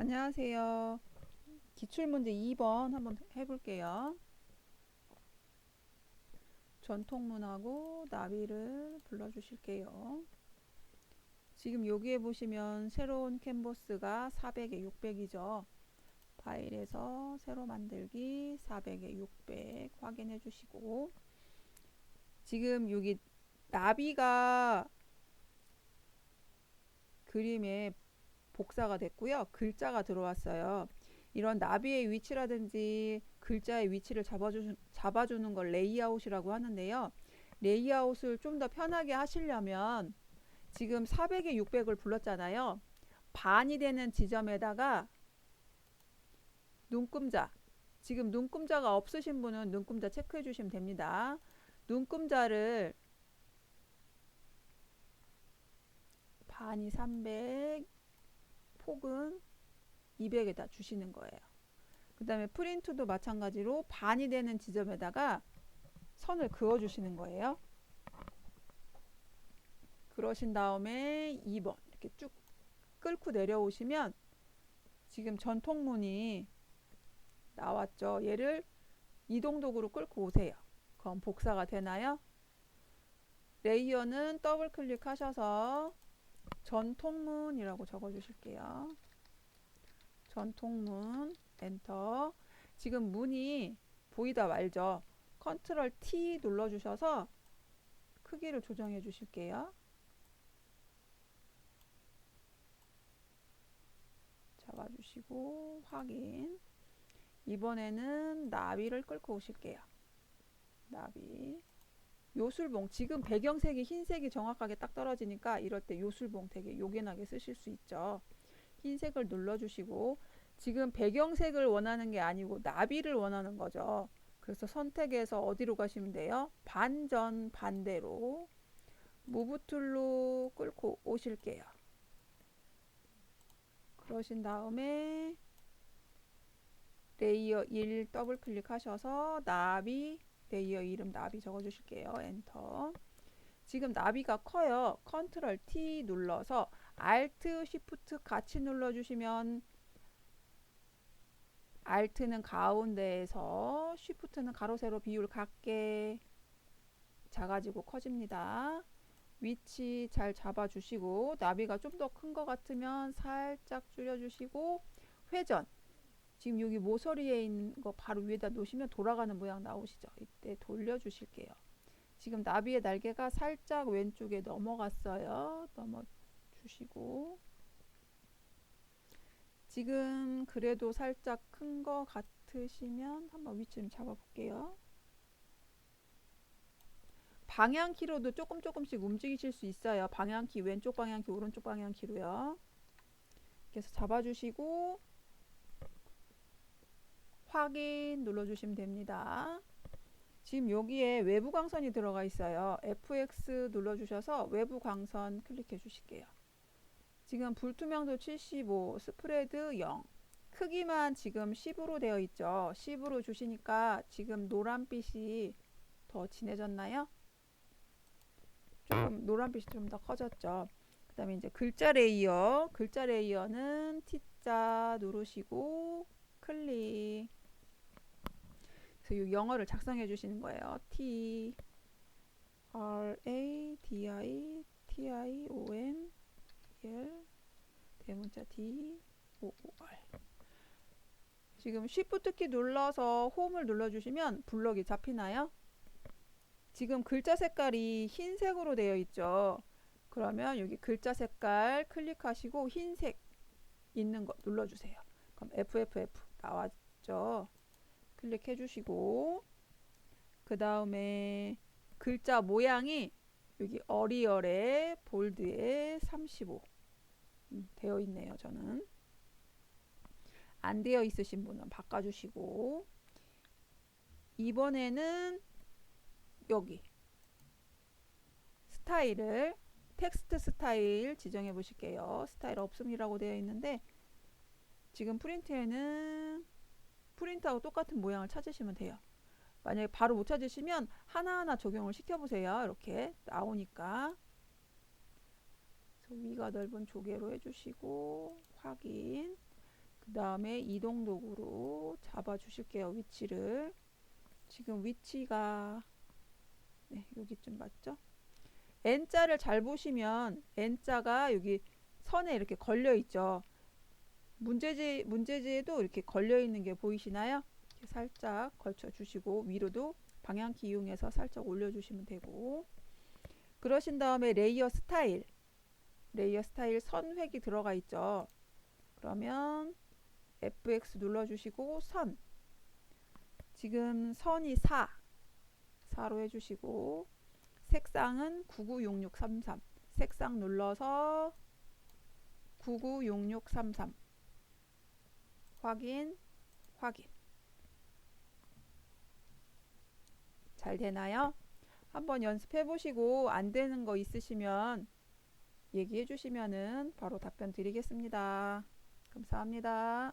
안녕하세요. 기출문제 2번 한번 해볼게요. 전통문하고 나비를 불러주실게요. 지금 여기에 보시면 새로운 캔버스가 400에 600이죠. 파일에서 새로 만들기 400에 600 확인해 주시고 지금 여기 나비가 그림에 복사가 됐고요. 글자가 들어왔어요. 이런 나비의 위치라든지 글자의 위치를 잡아주, 잡아주는 걸 레이아웃이라고 하는데요. 레이아웃을 좀 더 편하게 하시려면 지금 400에 600을 불렀잖아요. 반이 되는 지점에다가 눈금자 지금 눈금자가 없으신 분은 눈금자 체크해 주시면 됩니다. 눈금자를 반이 300 폭은 200에다 주시는 거예요. 그 다음에 프린트도 마찬가지로 반이 되는 지점에다가 선을 그어 주시는 거예요. 그러신 다음에 2번 이렇게 쭉 끌고 내려오시면 지금 전통문이 나왔죠. 얘를 이동도구로 끌고 오세요. 그럼 복사가 되나요? 레이어는 더블 클릭하셔서 전통문이라고 적어 주실게요. 전통문 엔터 지금 문이 보이다 말죠. 컨트롤 T 눌러 주셔서 크기를 조정해 주실게요. 잡아 주시고 확인 이번에는 나비를 끌고 오실게요. 나비 요술봉 지금 배경색이 흰색이 정확하게 딱 떨어지니까 이럴 때 요술봉 되게 요긴하게 쓰실 수 있죠. 흰색을 눌러주시고 지금 배경색을 원하는 게 아니고 나비를 원하는 거죠. 그래서 선택해서 어디로 가시면 돼요? 반전 반대로 무브 툴로 끌고 오실게요. 그러신 다음에 레이어 1 더블 클릭하셔서 나비 레이어 이름 나비 적어주실게요. 엔터. 지금 나비가 커요. 컨트롤 T 눌러서 Alt, Shift 같이 눌러주시면 Alt는 가운데에서 Shift는 가로 세로 비율 같게 작아지고 커집니다. 위치 잘 잡아주시고 나비가 좀 더 큰 것 같으면 살짝 줄여주시고 회전 지금 여기 모서리에 있는 거 바로 위에다 놓으시면 돌아가는 모양 나오시죠? 이때 돌려주실게요. 지금 나비의 날개가 살짝 왼쪽에 넘어갔어요. 넘어주시고 지금 그래도 살짝 큰 거 같으시면 한번 위치 좀 잡아볼게요. 방향키로도 조금 조금씩 움직이실 수 있어요. 방향키 왼쪽 방향키 오른쪽 방향키로요. 그래서 잡아주시고 확인 눌러주시면 됩니다. 지금 여기에 외부 광선이 들어가 있어요. FX 눌러주셔서 외부 광선 클릭해 주실게요. 지금 불투명도 75, 스프레드 0. 크기만 지금 10으로 되어 있죠. 10으로 주시니까 지금 노란빛이 더 진해졌나요? 조금 노란빛이 좀 더 커졌죠. 그 다음에 이제 글자 레이어. 글자 레이어는 T자 누르시고 클릭. 그래서 이 영어를 작성해 주시는 거예요. T R A D I T I O N L 대문자 D O O R 지금 Shift 키 눌러서 홈을 눌러주시면 블럭이 잡히나요? 지금 글자 색깔이 흰색으로 되어 있죠. 그러면 여기 글자 색깔 클릭하시고 흰색 있는 거 눌러주세요. 그럼 FFF 나왔죠. 클릭해 주시고 그 다음에 글자 모양이 여기 어리얼에 볼드에 35 음, 되어 있네요. 저는 안 되어 있으신 분은 바꿔주시고 이번에는 여기 스타일을 텍스트 스타일 지정해 보실게요. 스타일 없음이라고 되어 있는데 지금 프린트에는 프린트하고 똑같은 모양을 찾으시면 돼요. 만약에 바로 못 찾으시면 하나하나 적용을 시켜보세요. 이렇게 나오니까. 위가 넓은 조개로 해주시고 확인. 그 다음에 이동 도구로 잡아 주실게요. 위치를. 지금 위치가 네, 여기쯤 맞죠? N자를 잘 보시면 N자가 여기 선에 이렇게 걸려 있죠. 문제지 문제지에도 이렇게 걸려 있는 게 보이시나요? 살짝 걸쳐 주시고 위로도 방향키 이용해서 살짝 올려 주시면 되고. 그러신 다음에 레이어 스타일. 레이어 스타일 선획이 들어가 있죠. 그러면 FX 눌러 주시고 선. 지금 선이 4 4로 해 주시고 색상은 996633 색상 눌러서 996633 확인 확인 잘 되나요? 한번 연습해 보시고 안 되는 거 있으시면 얘기해 주시면은 바로 답변 드리겠습니다. 감사합니다.